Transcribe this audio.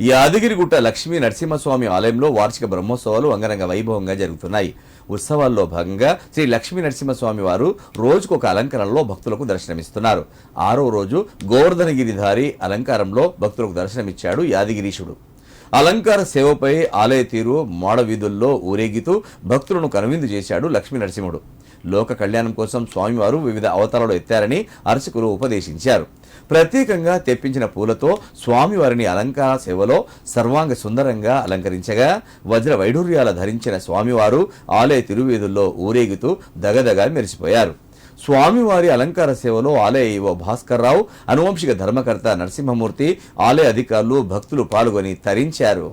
యాదగిరిగుట్ట లక్ష్మీ నరసింహస్వామి ఆలయంలో వార్షిక బ్రహ్మోత్సవాలు అంగరంగ వైభవంగా జరుగుతున్నాయి. ఉత్సవాల్లో భాగంగా శ్రీ లక్ష్మీ నరసింహస్వామి వారు రోజుకు ఒక అలంకరణలో భక్తులకు దర్శనమిస్తున్నారు. ఆరో రోజు గోవర్ధనగిరిధారి అలంకారంలో భక్తులకు దర్శనమిచ్చాడు యాదగిరీశుడు. అలంకార సేవపై ఆలయ తీరు మోడవీధుల్లో ఊరేగితూ భక్తులను కనువిందు చేశాడు లక్ష్మీ నరసింహుడు. లోక కళ్యాణం కోసం స్వామివారు వివిధ అవతారాలు ఎత్తారని అర్చకులు ఉపదేశించారు. ప్రత్యేకంగా తెప్పించిన పూలతో స్వామివారిని అలంకార సేవలో సర్వాంగ సుందరంగా అలంకరించగా వజ్ర వైఢూర్యాల ధరించిన స్వామివారు ఆలయ తిరువీధుల్లో ఊరేగుతూ దగదగా మెరిసిపోయారు. స్వామివారి అలంకార సేవలో ఆలయ ఈవో భాస్కర్రావు అనువంశిక ధర్మకర్త నరసింహమూర్తి ఆలయ అధికారులు భక్తులు పాల్గొని తరించారు.